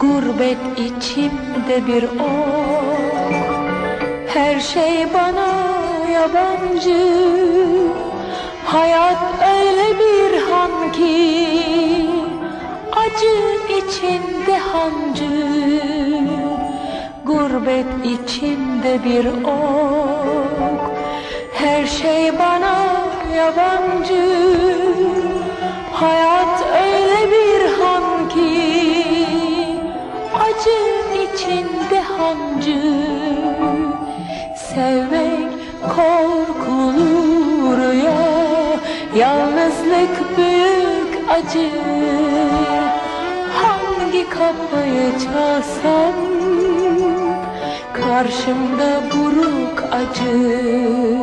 Gurbet içimde bir ok. Her şey bana yabancı. Hayat içinde hancı Gurbet içimde bir ok. Her şey bana yabancı Hayat öyle bir han ki. Acı içinde hancı Sevmek korkulu rüya. Yalnızlık büyük acı kapıyı çalsam Karşımda buruk acı